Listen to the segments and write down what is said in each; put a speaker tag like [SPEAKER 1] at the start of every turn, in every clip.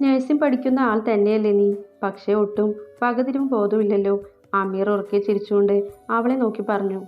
[SPEAKER 1] Nursing പഠിക്കുന്ന ആൾ തന്നെയല്ലേ നീ? പക്ഷേ ഒട്ടും പകുതിരും ബോധമില്ലല്ലോ അമീർ ഉറക്കെ ചിരിച്ചുകൊണ്ട് അവളെ നോക്കി പറഞ്ഞു.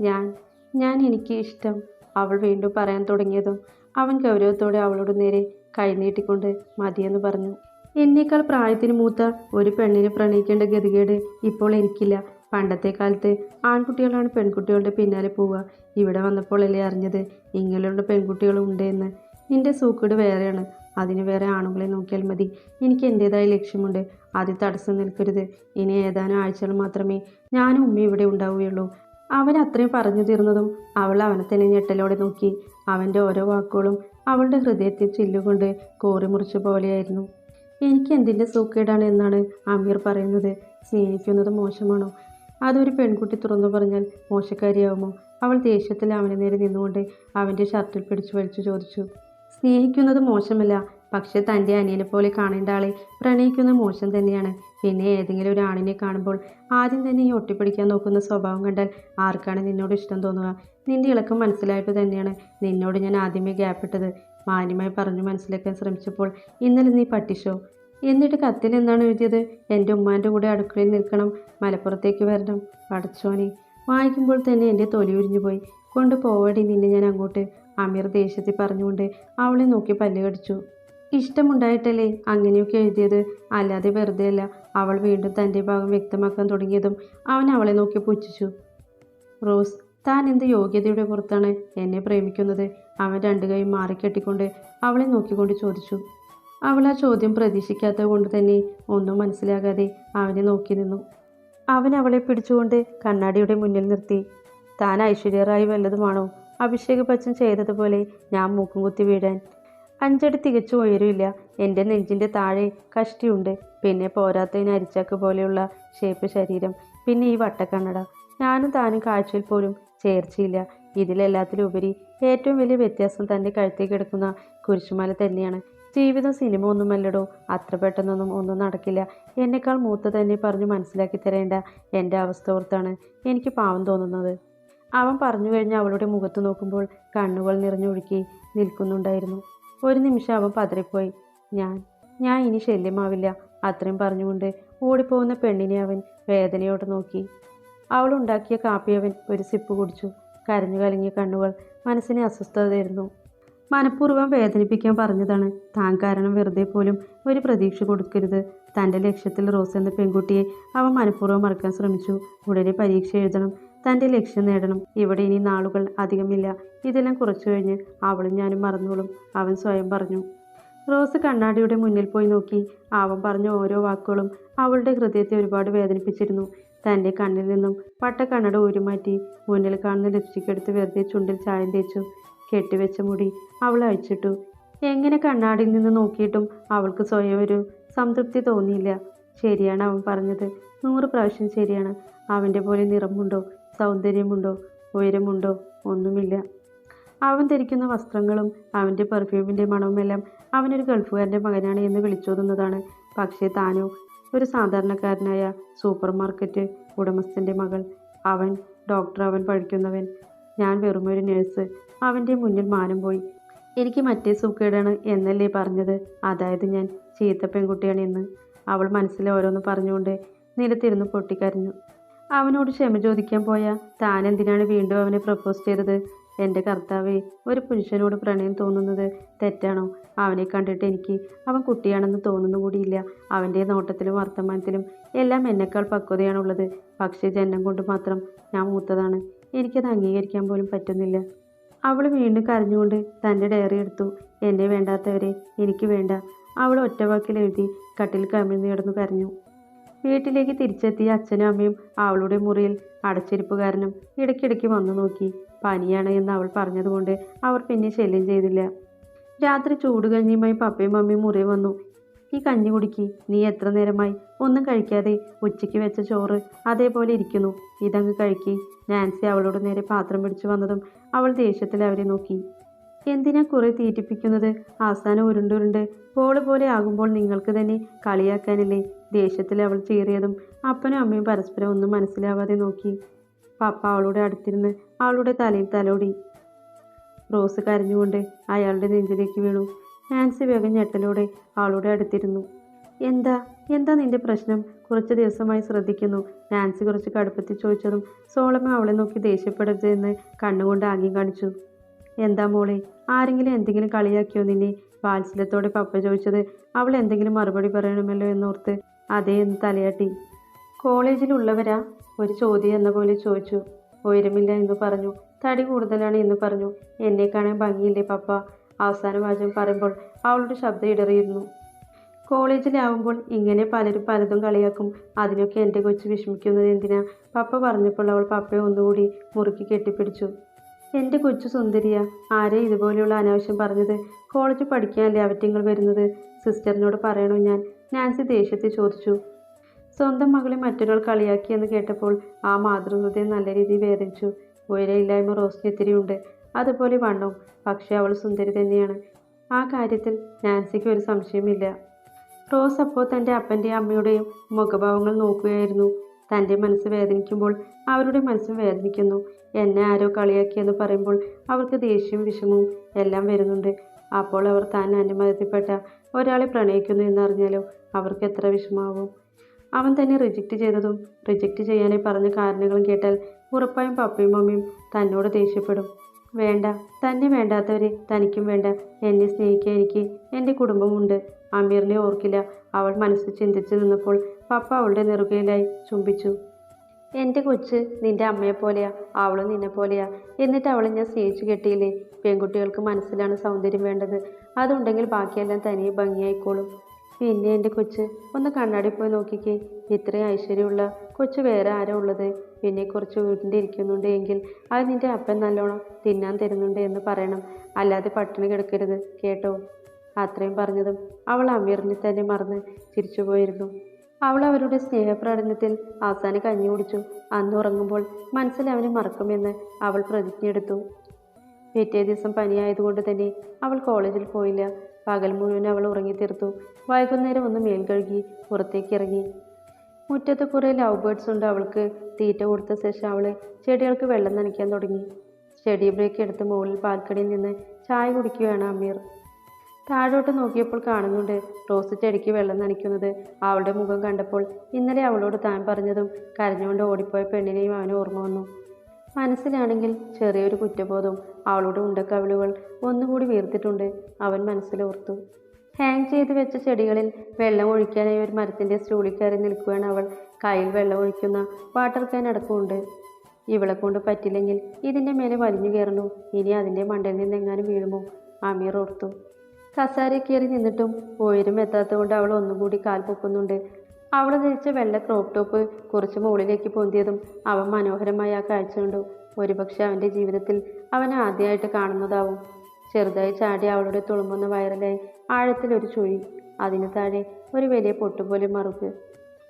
[SPEAKER 1] ഞാൻ ഞാൻ എനിക്ക് ഇഷ്ടം അവൾ വീണ്ടും പറയാൻ തുടങ്ങിയതും അവൻ ഗൗരവത്തോടെ അവളോട് നേരെ കൈനീട്ടിക്കൊണ്ട് മതിയെന്ന് പറഞ്ഞു. എന്നേക്കാൾ പ്രായത്തിന് മൂത്ത ഒരു പെണ്ണിനെ പ്രണയിക്കേണ്ട ഗതികേട് ഇപ്പോൾ എനിക്കില്ല. പണ്ടത്തെ കാലത്ത് ആൺകുട്ടികളാണ് പെൺകുട്ടികളുടെ പിന്നാലെ പോവുക. ഇവിടെ വന്നപ്പോഴല്ലേ അറിഞ്ഞത് ഇങ്ങനെയുള്ള പെൺകുട്ടികളും ഉണ്ട് എന്ന് നിന്റെ സൂക്കേട് വേറെയാണ്. അതിന് വേറെ ആണുങ്ങളെ നോക്കിയാൽ മതി. എനിക്ക് എന്റെതായ ലക്ഷ്യമുണ്ട്. അത് തടസ്സം നിൽക്കരുത്. ഇനി ഏതാനും ആഴ്ചകൾ മാത്രമേ ഞാനും ഉമ്മ ഇവിടെ ഉണ്ടാവുകയുള്ളൂ. അവൻ അത്രയും പറഞ്ഞു തീർന്നതും അവൾ അവനെ തന്നെ ഞെട്ടലോടെ നോക്കി. അവന്റെ ഓരോ വാക്കുകളും അവളുടെ ഹൃദയത്തിൽ ചില്ലുകൊണ്ട് കോറി മുറിച്ച പോലെയായിരുന്നു. എനിക്ക് എന്തിന്റെ സൂക്കേടാണ് എന്നാണ് അമീർ പറയുന്നത്. സ്നേഹിക്കുന്നത് മോശമാണോ? അതൊരു പെൺകുട്ടി തുറന്നു പറഞ്ഞാൽ മോശക്കാരിയാവുമോ? അവൾ ദേഷ്യത്തിൽ അവനെ നേരെ നിന്നുകൊണ്ട് അവന്റെ ഷർട്ടിൽ പിടിച്ചു വലിച്ചു ചോദിച്ചു. സ്നേഹിക്കുന്നത് മോശമല്ല. പക്ഷെ തന്റെ അനിയനെ പോലെ കാണേണ്ട ആളെ പ്രണയിക്കുന്നത് മോശം തന്നെയാണ്. പിന്നെ ഏതെങ്കിലും ഒരു ആണിനെ കാണുമ്പോൾ ആദ്യം തന്നെ ഈ ഒട്ടിപ്പിടിക്കാൻ നോക്കുന്ന സ്വഭാവം കണ്ടാൽ ആർക്കാണ് നിന്നോട് ഇഷ്ടം തോന്നുക? നിന്റെ ഇളക്കം മനസ്സിലായിട്ട് തന്നെയാണ്. നിന്നോട് ഞാൻ ആദ്യമേ ഗ്യാപ്പിട്ടത് മാന്യമായി പറഞ്ഞു മനസ്സിലാക്കാൻ ശ്രമിച്ചപ്പോൾ ഇന്നലെ നീ പട്ടിഷോ? എന്നിട്ട് കത്തിൽ എന്താണ് എഴുതിയത്? എന്റെ ഉമ്മാന്റെ കൂടെ അടുക്കളയിൽ നിൽക്കണം മലപ്പുറത്തേക്ക് വരണം. പടച്ചോനെ വായിക്കുമ്പോൾ തന്നെ എന്റെ തൊലി ഉരിഞ്ഞു പോയി കൊണ്ട് പോവടി നിന്നെ ഞാൻ അങ്ങോട്ട്. അമീർ ദേഷ്യത്തിൽ പറഞ്ഞുകൊണ്ട് അവളെ നോക്കി പല്ല് കടിച്ചു. ഇഷ്ടമുണ്ടായിട്ടല്ലേ അങ്ങനെയൊക്കെ എഴുതിയത്? അല്ലാതെ വെറുതെ അല്ല അവൾ വീണ്ടും തന്റെ ഭാഗം വ്യക്തമാക്കാൻ തുടങ്ങിയതും അവൻ അവളെ നോക്കി പുച്ഛിച്ചു. റോസ് താൻ എന്ത് യോഗ്യതയുടെ പുറത്താണ് എന്നെ പ്രേമിക്കുന്നത്? അവൻ രണ്ടു കൈ മാറിക്കെട്ടിക്കൊണ്ട് അവളെ നോക്കിക്കൊണ്ട് ചോദിച്ചു. അവൾ ആ ചോദ്യം പ്രതീക്ഷിക്കാത്തത് കൊണ്ട് തന്നെ ഒന്നും മനസ്സിലാകാതെ അവനെ നോക്കി നിന്നു. അവൻ അവളെ പിടിച്ചുകൊണ്ട് കണ്ണാടിയുടെ മുന്നിൽ നിർത്തി. താൻ ഐശ്വര്യറായി വല്ലതുമാണോ? അഭിഷേക് ബച്ചൻ ചെയ്തതുപോലെ ഞാൻ മൂക്കും കുത്തി വീഴാൻ അഞ്ചടി തികച്ചും ഉയരമില്ല. എന്റെ നെഞ്ചിന്റെ താഴെ കഷ്ടിയുണ്ട്. പിന്നെ പോരാത്തതിന് അരിച്ചാക്ക് പോലെയുള്ള ഷേപ്പ് ശരീരം. പിന്നെ ഈ വട്ടക്കണ്ണട. ഞാനും താനും കാഴ്ചയിൽ പോലും ചേർച്ചയില്ല. ഇതിലെല്ലാത്തിലും ഉപരി ഏറ്റവും വലിയ വ്യത്യാസം തന്റെ കഴുത്തേക്ക് കിടക്കുന്ന കുരിശുമല തന്നെയാണ്. ജീവിതം സിനിമ ഒന്നുമല്ലടോ. അത്ര പെട്ടെന്നൊന്നും ഒന്നും നടക്കില്ല. എന്നെക്കാൾ മൂത്ത തന്നെ പറഞ്ഞു മനസ്സിലാക്കി തരേണ്ട എന്റെ അവസ്ഥ ഓർത്താണ് എനിക്ക് പാവം തോന്നുന്നത്. അവൻ പറഞ്ഞു കഴിഞ്ഞ് അവളുടെ മുഖത്ത് നോക്കുമ്പോൾ കണ്ണുകൾ നിറഞ്ഞൊഴുക്കി നിൽക്കുന്നുണ്ടായിരുന്നു. ഒരു നിമിഷം അവൻ പതറിപ്പോയി. ഞാൻ ഞാൻ ഇനി ശല്യമാവില്ല അത്രയും പറഞ്ഞുകൊണ്ട് ഓടിപ്പോകുന്ന പെണ്ണിനെ അവൻ വേദനയോട് നോക്കി. അവൾ ഉണ്ടാക്കിയ കാപ്പി അവൻ ഒരു സിപ്പ് കുടിച്ചു. കരഞ്ഞു കലങ്ങിയ കണ്ണുകൾ മനസ്സിനെ അസ്വസ്ഥതയായിരുന്നു. മനഃപൂർവം വേദനിപ്പിക്കാൻ പറഞ്ഞതാണ്. താൻ കാരണം വെറുതെ പോലും ഒരു പ്രതീക്ഷ കൊടുക്കരുത്. തന്റെ ലക്ഷ്യത്തിൽ റോസ് എന്ന പെൺകുട്ടിയെ അവൻ മനഃപൂർവം മറക്കാൻ ശ്രമിച്ചു. ഉടനെ പരീക്ഷ എഴുതണം. തന്റെ ലക്ഷ്യം നേടണം. ഇവിടെ ഇനി നാളുകൾ അധികമില്ല. ഇതെല്ലാം കുറച്ചു കഴിഞ്ഞ് അവളും ഞാനും മറന്നോളും. അവൻ സ്വയം പറഞ്ഞു. റോസ് കണ്ണാടിയുടെ മുന്നിൽ പോയി നോക്കി. അവൻ പറഞ്ഞ ഓരോ വാക്കുകളും അവളുടെ ഹൃദയത്തെ ഒരുപാട് വേദനിപ്പിച്ചിരുന്നു. തന്റെ കണ്ണിൽ നിന്നും പട്ട പട്ടക്കണ്ണട ഊരുമാറ്റി മുന്നിൽ കാണുന്ന ലിപ്സ്റ്റിക് എടുത്ത് വെറുതെ ചുണ്ടിൽ ചായം തേച്ചു കെട്ടിവെച്ച മുടി അവൾ അഴിച്ചിട്ടു. എങ്ങനെ കണ്ണാടിയിൽ നിന്ന് നോക്കിയിട്ടും അവൾക്ക് സ്വയം ഒരു സംതൃപ്തി തോന്നിയില്ല. ശരിയാണ് അവൻ പറഞ്ഞത്. നൂറ് പ്രാവശ്യം ശരിയാണ്. അവന്റെ പോലെ നിറമുണ്ടോ? സൗന്ദര്യമുണ്ടോ? ഉയരമുണ്ടോ? ഒന്നുമില്ല. അവൻ ധരിക്കുന്ന വസ്ത്രങ്ങളും അവന്റെ പെർഫ്യൂമിന്റെ മണവുമെല്ലാം അവനൊരു ഗൾഫുകാരന്റെ മകനാണ് എന്ന് വിളിച്ചോതുന്നതാണ്. പക്ഷേ താനോ ഒരു സാധാരണക്കാരനായ സൂപ്പർ മാർക്കറ്റ് ഉടമസ്ഥന്റെ മകൾ. അവൻ ഡോക്ടർ അവൻ പഠിക്കുന്നവൻ. ഞാൻ വെറുമൊരു നേഴ്സ് അവന്റെ മുന്നിൽ മാനം പോയി. എനിക്ക് മറ്റേ സുഖേടാണ് എന്നല്ലേ പറഞ്ഞത്? അതായത് ഞാൻ ചീത്ത പെൺകുട്ടിയാണ് എന്ന്. അവൾ മനസ്സിൽ ഓരോന്ന് പറഞ്ഞുകൊണ്ട് നിലത്തിരുന്ന് പൊട്ടിക്കരഞ്ഞു. അവനോട് ക്ഷമ ചോദിക്കാൻ പോയ താൻ എന്തിനാണ് വീണ്ടും അവനെ പ്രപ്പോസ് ചെയ്തത്? എന്റെ കർത്താവേ ഒരു പുരുഷനോട് പ്രണയം തോന്നുന്നത് തെറ്റാണോ? അവനെ കണ്ടിട്ട് എനിക്ക് അവൻ കുട്ടിയാണെന്ന് തോന്നുന്നു കൂടിയില്ല. അവന്റെ നോട്ടത്തിലും വർത്തമാനത്തിലും എല്ലാം എന്നെക്കാൾ പക്വതയാണുള്ളത്. പക്ഷേ ജന്മം കൊണ്ട് മാത്രം ഞാൻ മൂത്തതാണ്. എനിക്കത് അംഗീകരിക്കാൻ പോലും പറ്റുന്നില്ല. അവൾ വീണ്ടും കരഞ്ഞുകൊണ്ട് തന്റെ ഡയറി എടുത്തു. എന്നെ വേണ്ടാത്തവരെ എനിക്ക് വേണ്ട. അവൾ ഒറ്റവാക്കിൽ എഴുതി കട്ടിൽ കമിഴ്ന്നു കിടന്നു കരഞ്ഞു. വീട്ടിലേക്ക് തിരിച്ചെത്തിയ അച്ഛനും അമ്മയും അവളുടെ മുറിയിൽ അടച്ചിരിപ്പ് കാരണം ഇടയ്ക്കിടയ്ക്ക് വന്നു നോക്കി. പനിയാണ് എന്ന് അവൾ പറഞ്ഞതുകൊണ്ട് അവർ പിന്നെ ശല്യം ചെയ്തില്ല. രാത്രി ചൂട് കഞ്ഞിയുമായി പപ്പയും മമ്മിയും മുറി വന്നു. ഈ കഞ്ഞി കുടിക്ക്. നീ എത്ര നേരമായി? ഒന്നും കഴിക്കാതെ ഉച്ചയ്ക്ക് വെച്ച ചോറ് അതേപോലെ ഇരിക്കുന്നു. ഇതങ്ങ് കഴിക്കി. നാൻസി അവളോട് നേരെ പാത്രം പിടിച്ചു വന്നതും അവൾ ദേഷ്യത്തിൽ അവരെ നോക്കി. എന്തിനാ കുറെ തീറ്റിപ്പിക്കുന്നത്? അവസാനം ഉരുണ്ടുരുണ്ട്. പോൾ പോലെ ആകുമ്പോൾ നിങ്ങൾക്ക് തന്നെ കളിയാക്കാനില്ലേ? ദേഷ്യത്തിൽ അവൾ ചീറിയതും അപ്പനും അമ്മയും പരസ്പരം ഒന്നും മനസ്സിലാവാതെ നോക്കി. പപ്പ അവളുടെ അടുത്തിരുന്ന് അവളുടെ തലയിൽ തലോടി. റോസ് കരഞ്ഞുകൊണ്ട് അയാളുടെ നെഞ്ചിലേക്ക് വീണു. നാൻസി വേഗം ഞെട്ടലോടെ അവളുടെ അടുത്തിരുന്നു. എന്താ? എന്താ നിന്റെ പ്രശ്നം? കുറച്ച് ദിവസമായി ശ്രദ്ധിക്കുന്നു. നാൻസി കുറച്ച് കടുപ്പത്തിൽ ചോദിച്ചതും സോളമ അവളെ നോക്കി ദേഷ്യപ്പെടരുതെന്ന് കണ്ണുകൊണ്ട് ആംഗ്യം കാണിച്ചു. എന്താ മോളെ? ആരെങ്കിലും എന്തെങ്കിലും കളിയാക്കിയോ നിന്നെ? വാത്സല്യത്തോടെ പപ്പ ചോദിച്ചത് അവൾ എന്തെങ്കിലും മറുപടി പറയണമല്ലോ എന്നോർത്ത് അതേ എന്ന് തലയാട്ടി. കോളേജിലുള്ളവരാ? ഒരു ചോദ്യം എന്ന പോലെ ചോദിച്ചു. ഉയരമില്ല എന്ന് പറഞ്ഞു. തടി കൂടുതലാണ് എന്ന് പറഞ്ഞു. എന്നെ കാണാൻ ഭംഗിയില്ലേ പപ്പ? അവസാന വാചകം പറയുമ്പോൾ അവളുടെ ശബ്ദം ഇടറിയിരുന്നു. കോളേജിലാവുമ്പോൾ ഇങ്ങനെ പലരും പലതും കളിയാക്കും. അതിനൊക്കെ എന്റെ കൊച്ചു വിഷമിക്കുന്നത് എന്തിനാ? പപ്പ പറഞ്ഞപ്പോൾ അവൾ പപ്പയെ ഒന്നുകൂടി മുറുക്കി കെട്ടിപ്പിടിച്ചു. എന്റെ കൊച്ചു സുന്ദരിയ ആരെ ഇതുപോലെയുള്ള അനാവശ്യം പറഞ്ഞത്? കോളേജ് പഠിക്കാനല്ലേ അവറ്റിങ്ങൾ വരുന്നത്? സിസ്റ്ററിനോട് പറയണോ ഞാൻ. നാൻസി ദേഷ്യത്തിൽ ചോദിച്ചു. സ്വന്തം മകളെ മറ്റൊരാൾ കളിയാക്കിയെന്ന് കേട്ടപ്പോൾ ആ മാതൃഹൃദയം നല്ല രീതിയിൽ വേദനിച്ചു. ഉയരയില്ലായ്മ റോസിന് ഇത്തിരിയുണ്ട് അതുപോലെ വണ്ണവും പക്ഷേ അവൾ സുന്ദരി തന്നെയാണ്. ആ കാര്യത്തിൽ നാൻസിക്ക് ഒരു സംശയമില്ല റോസ് അപ്പോൾ തന്റെ അപ്പന്റെയും അമ്മയുടെയും മുഖഭാവങ്ങൾ നോക്കുകയായിരുന്നു. തന്റെ മനസ്സ് വേദനിക്കുമ്പോൾ അവരുടെ മനസ്സും വേദനിക്കുന്നു. എന്നെ ആരോ കളിയാക്കിയെന്ന് പറയുമ്പോൾ അവർക്ക് ദേഷ്യവും വിഷമവും എല്ലാം വരുന്നുണ്ട്. അപ്പോൾ അവർ താൻ അനുമതിപ്പെട്ട ഒരാളെ പ്രണയിക്കുന്നു എന്നറിഞ്ഞാലോ അവർക്ക് എത്ര വിഷമാവും അവൻ തന്നെ റിജക്റ്റ് ചെയ്തതും റിജക്റ്റ് ചെയ്യാനായി പറഞ്ഞ കാരണങ്ങളും കേട്ടാൽ ഉറപ്പായും പപ്പയും മമ്മിയും തന്നോട് ദേഷ്യപ്പെടും. വേണ്ട തന്നെ വേണ്ടാത്തവരെ തനിക്കും വേണ്ട. എന്നെ സ്നേഹിക്കാൻ എനിക്ക് എന്റെ കുടുംബമുണ്ട്. അമീറിനെ ഓർക്കില്ല. അവൾ മനസ്സിൽ ചിന്തിച്ചു നിന്നപ്പോൾ പപ്പ അവളുടെ നെറുകയിലായി ചുംബിച്ചു. എന്റെ കൊച്ച് നിന്റെ അമ്മയെ പോലെയാ അവളും നിന്നെ പോലെയാ. എന്നിട്ട് അവളെ ഞാൻ സ്നേഹിച്ചു കെട്ടിയില്ലേ? പെൺകുട്ടികൾക്ക് മനസ്സിലാണ് സൗന്ദര്യം വേണ്ടത്. അതുണ്ടെങ്കിൽ ബാക്കിയെല്ലാം തനിയെ ഭംഗിയായിക്കോളും. പിന്നെ എന്റെ കൊച്ച് ഒന്ന് കണ്ണാടി പോയി നോക്കിക്കേ. ഇത്രയും ഐശ്വര്യമുള്ള കൊച്ചു വേറെ ആരാ ഉള്ളത്? പിന്നെ കുറച്ച് വീടിന്റെ ഇരിക്കുന്നുണ്ട് എങ്കിൽ അത് നിന്റെ അപ്പൻ നല്ലോണം തിന്നാൻ തരുന്നുണ്ട് എന്ന് പറയണം. അല്ലാതെ പട്ടിണി കിടക്കരുത് കേട്ടോ? അത്രയും പറഞ്ഞതും അവൾ അമീറിനെ തന്നെ മറന്ന് ചിരിച്ചുപോയിരുന്നു അവൾ അവരുടെ സ്നേഹപ്രകടനത്തിൽ അവസാനം കഞ്ഞി കുടിച്ചു. അന്ന് ഉറങ്ങുമ്പോൾ മനസ്സിൽ അവനെ മറക്കുമെന്ന് അവൾ പ്രതിജ്ഞയെടുത്തു. പിറ്റേ ദിവസം പനിയായതുകൊണ്ട് തന്നെ അവൾ കോളേജിൽ പോയില്ല. പകൽ മുഴുവൻ അവൾ ഉറങ്ങിത്തീർത്തു വൈകുന്നേരം ഒന്ന് മേൽ കഴുകി പുറത്തേക്ക് ഇറങ്ങി. മുറ്റത്ത് കുറേ ലവ് ബേർഡ്സ് ഉണ്ട്. അവൾക്ക് തീറ്റ കൊടുത്ത ശേഷം അവൾ ചെടികൾക്ക് വെള്ളം നനയ്ക്കാൻ തുടങ്ങി. സ്റ്റഡി ബ്രേക്ക് എടുത്ത് മുകളിൽ പാൽക്കടിയിൽ നിന്ന് ചായ കുടിക്കുകയാണ് അമീർ. താഴോട്ട് നോക്കിയപ്പോൾ കാണുന്നുണ്ട് റോസ് ചെടിക്ക് വെള്ളം നനയ്ക്കുന്നത്. അവളുടെ മുഖം കണ്ടപ്പോൾ ഇന്നലെ അവളോട് താൻ പറഞ്ഞതും കരഞ്ഞുകൊണ്ട് ഓടിപ്പോയ പെണ്ണിനെയും അവന് ഓർമ്മ വന്നു. മനസ്സിലാണെങ്കിൽ ചെറിയൊരു കുറ്റബോധം അവളുടെ ഉണ്ടക്കവിളുകൾ ഒന്നുകൂടി വീർത്തിട്ടുണ്ട്. അവൻ മനസ്സിലോർത്തു ഹാങ് ചെയ്ത് വെച്ച ചെടികളിൽ വെള്ളം ഒഴിക്കാനായി ഒരു മരത്തിന്റെ സ്റ്റൂളിൽ കയറി നിൽക്കുകയാണ് അവൾ. കയ്യിൽ വെള്ളം ഒഴിക്കുന്ന വാട്ടർ ക്യാൻ അടക്കമുണ്ട്. ഇവളെ കൊണ്ട് പറ്റില്ലെങ്കിൽ ഇതിന്റെ മേലെ വലിഞ്ഞു കയറണു. ഇനി അതിന്റെ മണ്ടയിൽ നിന്ന് എങ്ങാനും വീഴുമോ? അമീർ ഓർത്തു. കസാരയിൽ കയറി നിന്നിട്ടും ഉയരം എത്താത്തതുകൊണ്ട് അവൾ ഒന്നുകൂടി കാൽ പൊക്കുന്നുണ്ട്. അവൾ ധരിച്ച വെള്ള ക്രോപ്പ് ടോപ്പ് കുറച്ച് മുകളിലേക്ക് പൊന്തിയതും അവൻ മനോഹരമായി ആ കാഴ്ച കണ്ടു. ഒരുപക്ഷെ അവന്റെ ജീവിതത്തിൽ അവൻ ആദ്യമായിട്ട് കാണുന്നതാവും. ചെറുതായി ചാടി അവളുടെ തുളുമ്പുന്ന വയറിലായി ആഴത്തിലൊരു ചുഴി അതിന് താഴെ ഒരു വലിയ പൊട്ടുപോലെ മറുക്ക്.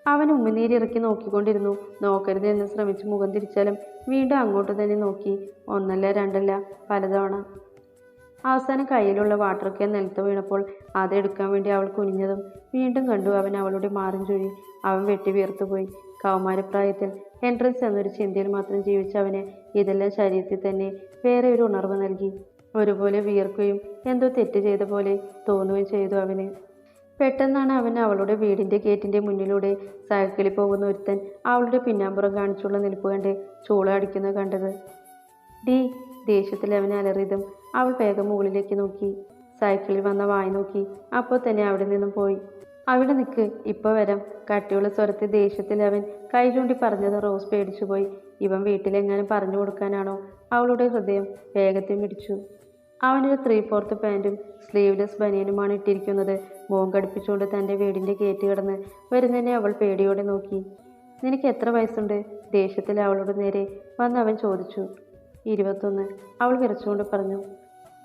[SPEAKER 1] അവൻ ഉമ്മിനീരിറക്കി നോക്കിക്കൊണ്ടിരുന്നു. നോക്കരുത് എന്ന് ശ്രമിച്ച് മുഖം തിരിച്ചാലും വീണ്ടും അങ്ങോട്ട് തന്നെ നോക്കി. ഒന്നല്ല രണ്ടല്ല പലതവണ. അവസാനം കയ്യിലുള്ള വാട്ടർ ക്യാൻ നിലത്ത് വീണപ്പോൾ അതെടുക്കാൻ വേണ്ടി അവൾ കുനിഞ്ഞതും വീണ്ടും കണ്ടു അവൻ അവളുടെ മാറും ചുഴി. അവൻ വെട്ടി വീർത്തുപോയി കൗമാരപ്രായത്തിൽ എൻട്രൻസ് എന്നൊരു ചിന്തയിൽ മാത്രം ജീവിച്ച അവന് ഇതെല്ലാം ശരീരത്തിൽ തന്നെ വേറെ ഒരു ഉണർവ് നൽകി. ഒരുപോലെ വീർക്കുകയും എന്തോ തെറ്റ് ചെയ്ത പോലെ തോന്നുകയും ചെയ്തു അവന്. പെട്ടെന്നാണ് അവൻ അവളുടെ വീടിന്റെ ഗേറ്റിന്റെ മുന്നിലൂടെ സൈക്കിളിൽ പോകുന്ന ഒരുത്തൻ അവളുടെ പിന്നാമ്പുറം കാണിച്ചുള്ള നിൽപ്പ് കണ്ട് ചൂള കണ്ടത്. ഡി ദേഷ്യത്തിൽ അവൻ അലറിയതും അവൾ വേഗം മുകളിലേക്ക് നോക്കി. സൈക്കിളിൽ വന്ന വായി നോക്കി. അപ്പോൾ തന്നെ അവിടെ നിന്നും പോയി. അവിടെ നിൽക്ക് ഇപ്പോൾ വരാം. കട്ടിയുള്ള സ്വരത്തിൽ ദേഷ്യത്തിൽ അവൻ കൈ ചൂണ്ടി പറഞ്ഞത് റോസ് പേടിച്ചുപോയി ഇവൻ വീട്ടിലെങ്ങാനും പറഞ്ഞു കൊടുക്കാനാണോ? അവളുടെ ഹൃദയം വേഗത്തിൽ മിടിച്ചു. അവനൊരു ത്രീ ഫോർത്ത് പാന്റും സ്ലീവ്ലെസ് ബനിയനുമാണ് ഇട്ടിരിക്കുന്നത്. മോൻ കടുപ്പിച്ചുകൊണ്ട് തന്റെ വീടിന്റെ ഗേറ്റ് കിടന്ന് വരുന്നതിനെ അവൾ പേടിയോടെ നോക്കി. നിനക്ക് എത്ര വയസ്സുണ്ട്? ദേഷ്യത്തിൽ അവളുടെ നേരെ വന്ന് അവൻ ചോദിച്ചു. ഇരുപത്തൊന്ന്. അവൾ വിറച്ചുകൊണ്ട് പറഞ്ഞു.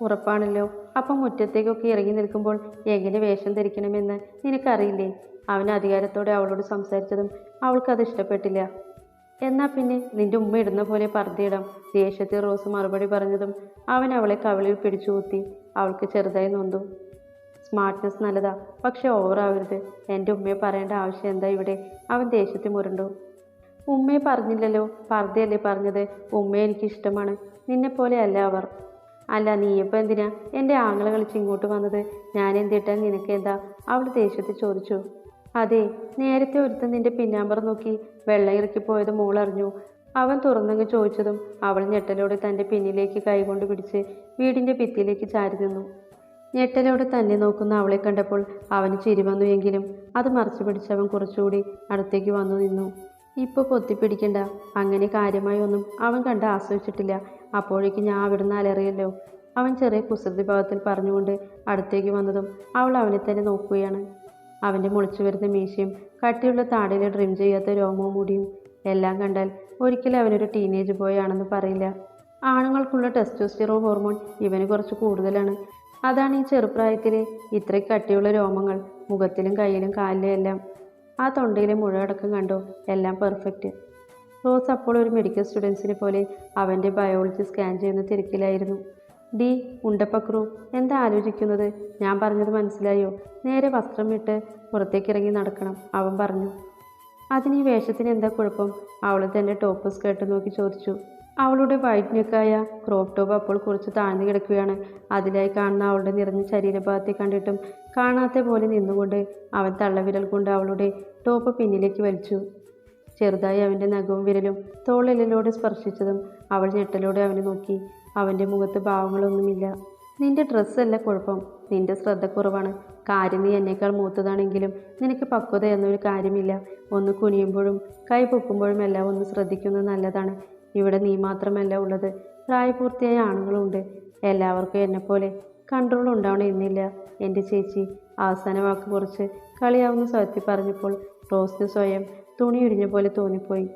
[SPEAKER 1] ഉറപ്പാണല്ലോ. അപ്പം മുറ്റത്തേക്കൊക്കെ ഇറങ്ങി നിൽക്കുമ്പോൾ എങ്ങനെ വേഷം ധരിക്കണമെന്ന് നിനക്കറിയില്ലേ? അവൻ അധികാരത്തോടെ അവളോട് സംസാരിച്ചതും അവൾക്കത് ഇഷ്ടപ്പെട്ടില്ല. എന്നാൽ പിന്നെ നിന്റെ ഉമ്മ ഇടുന്ന പോലെ പർദ്ദയിടാം. ദേഷ്യത്തിൽ റോസ് മറുപടി പറഞ്ഞതും അവൻ അവളെ കവിളിൽ പിടിച്ചു അവൾക്ക് ചെറുതായി നൊന്തു. സ്മാർട്ട്നെസ് നല്ലതാ പക്ഷെ ഓവറാവരുത് എന്റെ ഉമ്മയെ പറയേണ്ട ആവശ്യം എന്താ ഇവിടെ? അവൻ ദേഷ്യത്തിൽ മുരണ്ടു. ഉമ്മയെ പറഞ്ഞില്ലല്ലോ. പർദ്ദയല്ലേ പറഞ്ഞത്. ഉമ്മയെ എനിക്ക് ഇഷ്ടമാണ്. നിന്നെ പോലെ അല്ല നീ ഇപ്പം എന്തിനാ? എന്റെ ആങ്ങളെ കളിച്ച് ഇങ്ങോട്ട് വന്നത്. ഞാൻ എന്തിട്ടാ നിനക്ക് എന്താ? അവൾ ദേഷ്യത്തിൽ ചോദിച്ചു. അതെ നേരത്തെ ഒരുത്തൻ നിന്റെ പിന്നാമ്പറം നോക്കി വെള്ളം ഇറക്കിപ്പോയത് മോളറിഞ്ഞു അവൻ തുറന്നങ്ങ് ചോദിച്ചതും അവൾ ഞെട്ടലോടെ തന്റെ പിന്നിലേക്ക് കൈകൊണ്ട് പിടിച്ച് വീടിന്റെ ഭിത്തിയിലേക്ക് ചാരി നിന്നു. ഞെട്ടലോടെ തന്നെ നോക്കുന്ന അവളെ കണ്ടപ്പോൾ അവന് ചിരി വന്നു എങ്കിലും അത് മറച്ചു പിടിച്ചവൻ കുറച്ചുകൂടി അടുത്തേക്ക് വന്നു നിന്നു. ഇപ്പോൾ പൊത്തിപ്പിടിക്കണ്ട. അങ്ങനെ കാര്യമായി ഒന്നും അവൻ കണ്ട് ആസ്വദിച്ചിട്ടില്ല. അപ്പോഴേക്ക് ഞാൻ അവിടുന്ന് അലറിയല്ലോ. അവൻ ചെറിയ കുസൃതി ഭാവത്തിൽ പറഞ്ഞുകൊണ്ട് അടുത്തേക്ക് വന്നതും അവൾ അവനെ തന്നെ നോക്കുകയാണ്. അവന്റെ മുളിച്ചു വരുന്ന മീശയും കട്ടിയുള്ള താടിയിലെ ഡ്രിം ചെയ്യാത്ത രോമവും മുടിയും എല്ലാം കണ്ടാൽ ഒരിക്കലും അവനൊരു ടീനേജ് ബോയ് ആണെന്ന് പറയില്ല. ആണുങ്ങൾക്കുള്ള ടെസ്റ്റോസ്റ്റിറോ ഹോർമോൺ ഇവന് കുറച്ച് കൂടുതലാണ്. അതാണ് ഈ ചെറുപ്രായത്തിൽ ഇത്രയ്ക്ക് കട്ടിയുള്ള രോമങ്ങൾ മുഖത്തിലും കയ്യിലും കാലിലും എല്ലാം. ആ തൊണ്ടയിലെ മുഴയടക്കം കണ്ടോ? എല്ലാം പെർഫെക്റ്റ് റോസ് അപ്പോൾ ഒരു മെഡിക്കൽ സ്റ്റുഡൻസിനെ പോലെ അവന്റെ ബയോളജി സ്കാൻ ചെയ്യുന്ന തിരക്കിലായിരുന്നു. ഡി ഉണ്ടപ്പക്രു എന്താ ആലോചിക്കുന്നത്? ഞാൻ പറഞ്ഞത് മനസ്സിലായോ? നേരെ വസ്ത്രം ഇട്ട് പുറത്തേക്ക് ഇറങ്ങി നടക്കണം അവൻ പറഞ്ഞു. അതിന് ഈ വേഷത്തിന് എന്താ കുഴപ്പം? അവൾ തന്റെ ടോപ്പ് സ്കേർട്ട് നോക്കി ചോദിച്ചു. അവളുടെ വൈറ്റ് നെക്കായ ക്രോപ്പ് ടോപ്പ് അപ്പോൾ കുറച്ച് താഴ്ന്നു കിടക്കുകയാണ്. അതിലായി കാണുന്ന അവളുടെ നിറഞ്ഞ ശരീരഭാഗത്തെ കണ്ടിട്ടും കാണാത്ത പോലെ നിന്നുകൊണ്ട് അവൻ തള്ളവിരൽ കൊണ്ട് അവളുടെ ടോപ്പ് പിന്നിലേക്ക് വലിച്ചു. ചെറുതായി അവന്റെ നഖവും വിരലും തോളിലൂടെ സ്പർശിച്ചതും അവൾ ഞെട്ടലോടെ അവനെ നോക്കി. അവന്റെ മുഖത്ത് ഭാവങ്ങളൊന്നുമില്ല. നിന്റെ ഡ്രസ്സല്ല കുഴപ്പം. നിന്റെ ശ്രദ്ധക്കുറവാണ് കാര്യം നീ എന്നേക്കാൾ മൂത്തതാണെങ്കിലും നിനക്ക് പക്വത എന്നൊരു കാര്യമില്ല. ഒന്ന് കുനിയുമ്പോഴും കൈ പൊക്കുമ്പോഴും എല്ലാം ഒന്ന് ശ്രദ്ധിക്കുന്നത് നല്ലതാണ്. ഇവിടെ നീ മാത്രമല്ല ഉള്ളത്. പ്രായപൂർത്തിയായ ആണുങ്ങളുണ്ട്. എല്ലാവർക്കും എന്നെപ്പോലെ കൺട്രോൾ ഉണ്ടാവണമെന്നില്ല എന്റെ ചേച്ചി അവസാന വാക്ക് കുറച്ച് കളിയാവുന്ന സ്വയത്തിൽ പറഞ്ഞപ്പോൾ റോസിന് സ്വയം തുണി ഇടിഞ്ഞ പോലെ തോന്നിപ്പോയി.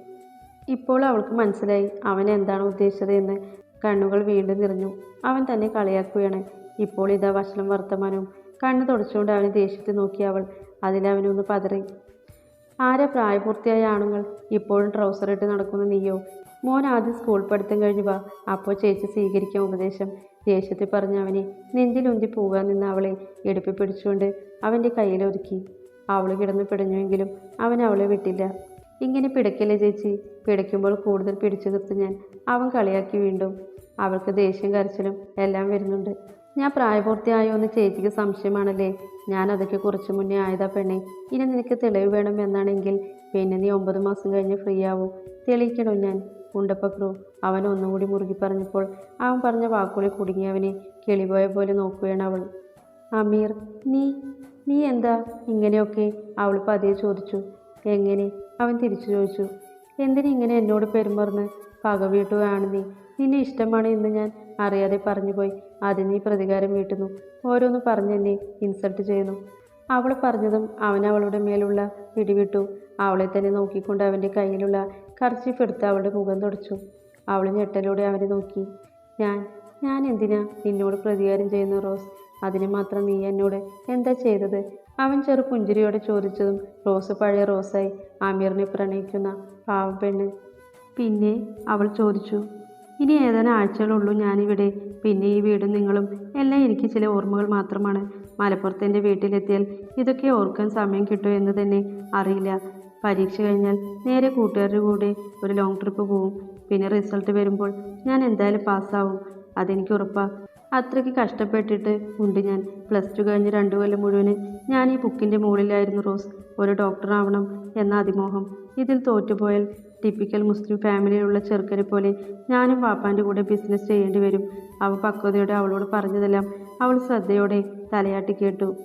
[SPEAKER 1] ഇപ്പോൾ അവൾക്ക് മനസ്സിലായി അവൻ എന്താണ് ഉദ്ദേശിച്ചത് എന്ന് കണ്ണുകൾ വീണ്ടും നിറഞ്ഞു. അവൻ തന്നെ കളിയാക്കുകയാണ്. ഇപ്പോൾ ഇതാ വഷളം വർത്തമാനവും. കണ്ണ് തുടച്ചുകൊണ്ട് അവനെ ദേഷ്യത്തിൽ നോക്കി അവൾ അതിലവനൊന്ന് പതറി. ആരാ പ്രായപൂർത്തിയായ ആണുങ്ങൾ? ഇപ്പോഴും ട്രൗസർ ഇട്ട് നടക്കുന്ന നീയോ? മോൻ ആദ്യം സ്കൂൾ പഠിത്തം കഴിഞ്ഞു വാ. അപ്പോൾ ചേച്ചി സ്വീകരിക്കാൻ ഉപദേശം ദേഷ്യത്തിൽ പറഞ്ഞ അവനെ നെഞ്ചിലുന്തി പോകാൻ നിന്ന അവളെ എടുപ്പി പിടിച്ചുകൊണ്ട് അവന്റെ കയ്യിലൊതുക്കി അവൾ കിടന്ന് പിടഞ്ഞുവെങ്കിലും അവൻ അവളെ വിട്ടില്ല. ഇങ്ങനെ പിടയ്ക്കല്ലേ ചേച്ചി? പിടയ്ക്കുമ്പോൾ കൂടുതൽ പിടിച്ചു നിർത്തും ഞാൻ. അവൻ കളിയാക്കി വീണ്ടും. അവൾക്ക് ദേഷ്യം കരച്ചിലും എല്ലാം വരുന്നുണ്ട്. ഞാൻ പ്രായപൂർത്തിയായോ എന്ന് ചേച്ചിക്ക് സംശയമാണല്ലേ? ഞാൻ അതൊക്കെ കുറച്ച് മുന്നേ ആയതാ പെണ്ണെ. ഇനി നിനക്ക് തെളിവ് വേണം എന്നാണെങ്കിൽ പിന്നെ നീ ഒമ്പത് മാസം കഴിഞ്ഞ് ഫ്രീ ആവും. തെളിയിക്കണോ ഞാൻ? ഉണ്ടപ്പക്രു അവൻ ഒന്നുകൂടി മുറുകി പറഞ്ഞപ്പോൾ അവൻ പറഞ്ഞ വാക്കുകളിൽ കുടുങ്ങിയവനെ കിളിപോയ പോലെ നോക്കുകയാണ് അവൾ. അമീർ നീ നീ എന്താ ഇങ്ങനെയൊക്കെ അവൾ പതിയെ ചോദിച്ചു. എങ്ങനെ? അവൻ തിരിച്ചു ചോദിച്ചു. എന്തിനെ ഇങ്ങനെ എന്നോട് പെരുമറന്ന്? പക വീട്ടുകയാണ് നീ. നിന്നെ ഇഷ്ടമാണ് എന്ന് ഞാൻ അറിയാതെ പറഞ്ഞു പോയി അതിന് നീ പ്രതികാരം വീട്ടുന്നു. ഓരോന്ന് പറഞ്ഞെന്നെ ഇൻസൾട്ട് ചെയ്യുന്നു. അവൾ പറഞ്ഞതും അവൻ അവളുടെ മേലുള്ള പിടിവിട്ടു. അവളെ തന്നെ നോക്കിക്കൊണ്ട് അവന്റെ കയ്യിലുള്ള കർച്ചീഫ് എടുത്ത് അവളുടെ മുഖം തുടച്ചു. അവൾ ഞെട്ടലോടെ അവനെ നോക്കി. ഞാൻ ഞാൻ എന്തിനാ നിന്നോട് പ്രതികാരം ചെയ്യുന്നു റോസ്? അതിന് മാത്രം നീ എന്നോട് എന്താ ചെയ്തത്? അവൻ ചെറു പുഞ്ചിരിയോടെ ചോദിച്ചതും റോസ് പഴയ റോസായി ആമീറിനെ പ്രണയിക്കുന്ന പാവ പെണ്ണ്. പിന്നെ അവൾ ചോദിച്ചു ഇനി ഏതാനും ആഴ്ചകളുള്ളൂ ഞാനിവിടെ. പിന്നെ ഈ വീടും നിങ്ങളും എല്ലാം എനിക്ക് ചില ഓർമ്മകൾ മാത്രമാണ്. മലപ്പുറത്ത് എന്റെ വീട്ടിലെത്തിയാൽ ഇതൊക്കെ ഓർക്കാൻ സമയം കിട്ടുമോ എന്ന് തന്നെ അറിയില്ല. പരീക്ഷ കഴിഞ്ഞാൽ നേരെ കൂട്ടുകാരുടെ കൂടെ ഒരു ലോങ് ട്രിപ്പ് പോവും പിന്നെ റിസൾട്ട് വരുമ്പോൾ ഞാൻ എന്തായാലും പാസ്സാവും അതെനിക്ക് ഉറപ്പാ. അത്രയ്ക്ക് കഷ്ടപ്പെട്ടിട്ട് ഉണ്ട് ഞാൻ. പ്ലസ് ടു കഴിഞ്ഞ് രണ്ടു കൊല്ലം മുഴുവൻ ഞാൻ ഈ ബുക്കിന്റെ മുകളിലായിരുന്നു റോസ്. ഒരു ഡോക്ടർ ആവണം എന്ന അതിമോഹം. ഇതിൽ തോറ്റുപോയാൽ ടിപ്പിക്കൽ മുസ്ലിം ഫാമിലിയിലുള്ള ചെറുക്കനെ പോലെ ഞാനും വാപ്പാന്റെ കൂടെ ബിസിനസ് ചെയ്യേണ്ടി വരും. അവ പക്വതയോടെ അവളോട് പറഞ്ഞതെല്ലാം അവൾ ശ്രദ്ധയോടെ തലയാട്ടി കേട്ടു.